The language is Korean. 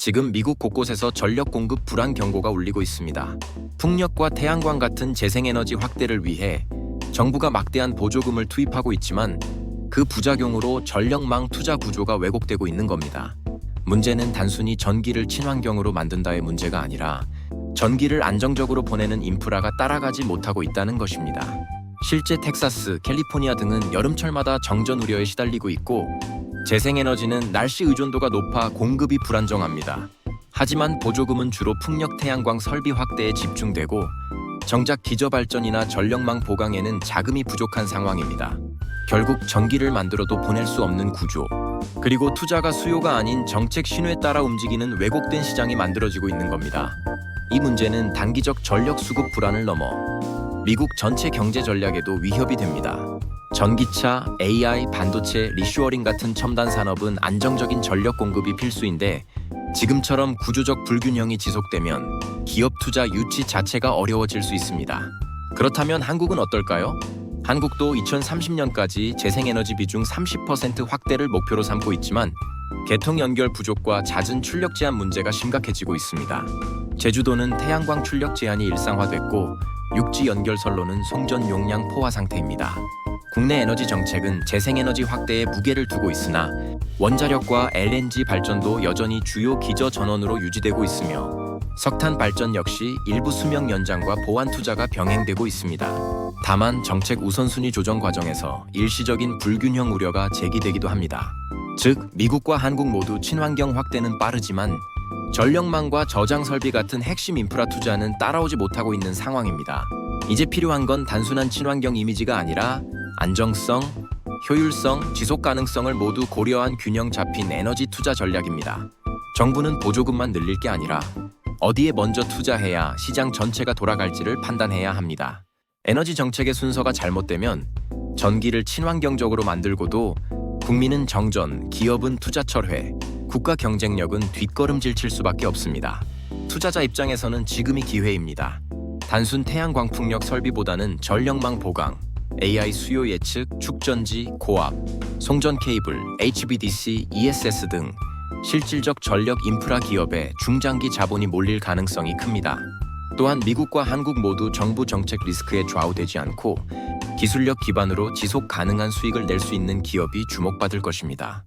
지금 미국 곳곳에서 전력 공급 불안 경고가 울리고 있습니다. 풍력과 태양광 같은 재생에너지 확대를 위해 정부가 막대한 보조금을 투입하고 있지만 그 부작용으로 전력망 투자 구조가 왜곡되고 있는 겁니다. 문제는 단순히 전기를 친환경으로 만든다의 문제가 아니라 전기를 안정적으로 보내는 인프라가 따라가지 못하고 있다는 것입니다. 실제 텍사스, 캘리포니아 등은 여름철마다 정전 우려에 시달리고 있고 재생에너지는 날씨 의존도가 높아 공급이 불안정합니다. 하지만 보조금은 주로 풍력 태양광 설비 확대에 집중되고 정작 기저 발전이나 전력망 보강에는 자금이 부족한 상황입니다. 결국 전기를 만들어도 보낼 수 없는 구조, 그리고 투자가 수요가 아닌 정책 신호에 따라 움직이는 왜곡된 시장이 만들어지고 있는 겁니다. 이 문제는 단기적 전력 수급 불안을 넘어 미국 전체 경제 전략에도 위협이 됩니다. 전기차, AI, 반도체, 리슈어링 같은 첨단 산업은 안정적인 전력 공급이 필수인데 지금처럼 구조적 불균형이 지속되면 기업 투자 유치 자체가 어려워질 수 있습니다. 그렇다면 한국은 어떨까요? 한국도 2030년까지 재생에너지 비중 30% 확대를 목표로 삼고 있지만 개통 연결 부족과 잦은 출력 제한 문제가 심각해지고 있습니다. 제주도는 태양광 출력 제한이 일상화됐고 육지 연결선로는 송전 용량 포화 상태입니다. 국내 에너지 정책은 재생에너지 확대에 무게를 두고 있으나 원자력과 LNG 발전도 여전히 주요 기저 전원으로 유지되고 있으며 석탄 발전 역시 일부 수명 연장과 보완 투자가 병행되고 있습니다. 다만 정책 우선순위 조정 과정에서 일시적인 불균형 우려가 제기되기도 합니다. 즉, 미국과 한국 모두 친환경 확대는 빠르지만 전력망과 저장 설비 같은 핵심 인프라 투자는 따라오지 못하고 있는 상황입니다. 이제 필요한 건 단순한 친환경 이미지가 아니라 안정성, 효율성, 지속 가능성을 모두 고려한 균형 잡힌 에너지 투자 전략입니다. 정부는 보조금만 늘릴 게 아니라 어디에 먼저 투자해야 시장 전체가 돌아갈지를 판단해야 합니다. 에너지 정책의 순서가 잘못되면 전기를 친환경적으로 만들고도 국민은 정전, 기업은 투자 철회, 국가 경쟁력은 뒷걸음질 칠 수밖에 없습니다. 투자자 입장에서는 지금이 기회입니다. 단순 태양광 풍력 설비보다는 전력망 보강, AI 수요 예측, 축전지, 고압, 송전 케이블, HVDC, ESS 등 실질적 전력 인프라 기업에 중장기 자본이 몰릴 가능성이 큽니다. 또한 미국과 한국 모두 정부 정책 리스크에 좌우되지 않고 기술력 기반으로 지속 가능한 수익을 낼 수 있는 기업이 주목받을 것입니다.